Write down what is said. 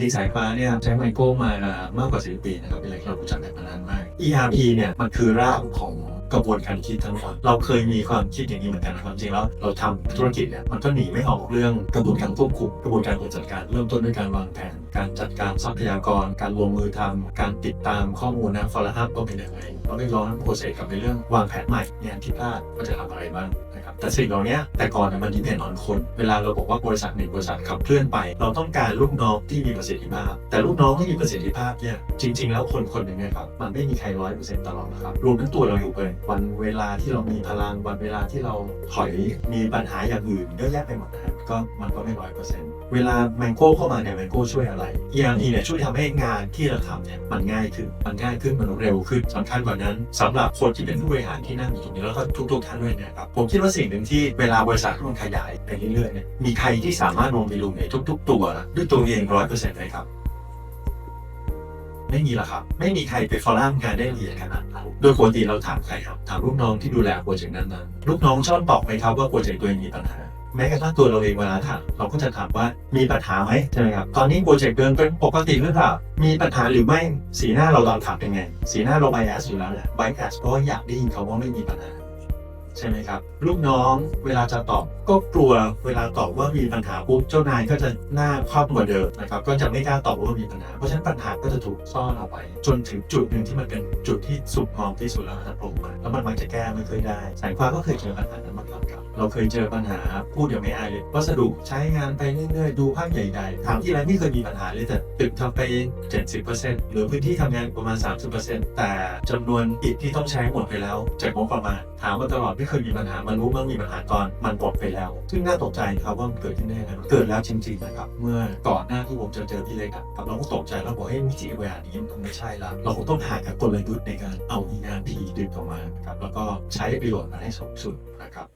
ริงๆสายฟ้าเนี่ยใช้ไมโครมามากกว่าสิบปีนะครับเป็นอะไรที่เรารู้จักกันมานานมาก ERP เนี่ยมันคือรากของกระบวนการคิดทั้งหมดเราเคยมีความคิดอย่างนี้เหมือนกันความจริงแล้วเราทำธุรกิจเนี่ยมันก็หนีไม่ออกเรื่องกระบวนการควบคุมกระบวนการบริหารจัดการเริ่มต้นด้วยการวางแผน การจัดการทรัพยากร การลงมือทำการติดตามข้อมูลนะ follow up ก็เป็นยังไงเราได้ร้อนโปรเซสกับในเรื่องวางแผนใหม่เนี่ยที่พลาดว่าจะทำอะไรบ้างนะครับแต่สิ่งเหล่านี้แต่ก่อนมันดิเพนออนคน เวลาเราบอกว่าบริษัทหนึ่งบริษัทขับเคลื่อนไป เราต้องการลูกน้องที่มีประสิทธิภาพ แต่ลูกน้องที่มีประสิทธิภาพเนี่ยจริง ๆ แล้วคนคนหนึ่งนี่ยครับมันไม่มีใครร้อยเปอร์เซ็นต์ตลอดนะครับรวมทั้งตัวเราอยู่เลยวันเวลาที่เรามีพลังวันเวลาที่เราถอยมีปัญหาอย่างอื่นเยอะแยะไปหมดนะก็มันก็ไม่ร้อยเปอร์เซ็นต์ เวลาแมงโก้เข้ามาเนี่ยแมงโก้ช่วยอะไร ERP เนี่ยช่วยทำให้งานที่เราทำเนี่ยมันง่ายขึ้นมันง่ายขึ้นมันเร็วขึ้นสำคัญกว่านั้นสำหรับคนที่เป็นผู้บริหารที่นั่งอยู่ตรงนี้แล้วก็ทุกๆท่านด้วยเนะครับผมคิดว่าสิ่งหนึ่งที่เวลาบริษัทมันขยายไปเรื่อยๆเนี่ยมีใครที่สามารถมองไปลุมในทุก ๆ ตัวด้วยตัวเองร้อยเปอร์เซ็นต์เลยครับไม่มีหรอกครับ ไม่มีใครไปฟอลล่างานได้ละเอียดขนาดนั้นโดยปกติเราถามใครครับ ถามลูกน้องที่ดูแลโปรเจกต์นั้นๆลูกน้องชอบตอบไหมครับว่าโปรเจกต์ตัวเองมีปัญหา แม้กระทั่งตัวเราเองเวลาถามเราก็จะถามว่ามีปัญหาไหมใช่ไหมครับตอนนี้โปรเจกต์เดินเป็นปกติหรือเปล่ามีปัญหาหรือไม่สีหน้าเราตอนถามเป็นไง สีหน้าเราไบแอสอยู่แล้วแหละไบแอสเพราะอยากได้ยินเขาว่าไม่มีปัญหาใช่ไหมครับ ลูกน้องเวลาจะตอบก็กลัวเวลาตอบว่ามีปัญหาปุ๊บเจ้านายก็จะหน้าครอบกว่าเดิมนะครับก็จะไม่กล้าตอบว่ามีปัญหา เพราะฉะนั้นปัญหาก็จะถูกซ่อนเอาไว้จนถึงจุดหนึ่งที่มันเป็นจุดที่สุดมองที่สุดแล้วนะครับผมแล้วมันมักจะแก้ไม่เคยได้สายฟ้าก็เคยเจอปัญหานั้นมา เราเคยเจอปัญหาพูดอย่างไม่อายเลยวัสดุใช้งานไปเรื่อยๆ ดูภาพใหญ่ๆถามที่ไรไม่เคยมีปัญหาเลยแต่ตึกทำไป 70%หรือพื้นที่ทำงานประมาณ 30%แต่จำนวนอิฐที่ต้องใช้หมดไปแล้วจากงบประมาณถามมาตลอดไม่เคยมีปัญหามันรู้ว่ามีปัญหาตอนมันหมดไปแล้ว ซึ่งน่าตกใจครับว่ามันเกิดขึ้นได้ยังไงเกิดแล้วจริงๆนะครับเมื่อก่อนหน้าที่ผมจะเจอพี่เล็กอะครับเราก็ตกใจแล้วบอกเฮ้ยมิติเวลานี้มันไม่ใช่ละเราคงต้องหากลยุทธ์ในการเอา ERP ดึงออกมาครับแล้วก็ใช้ประโยชน์มันให้สูงสุดนะครับ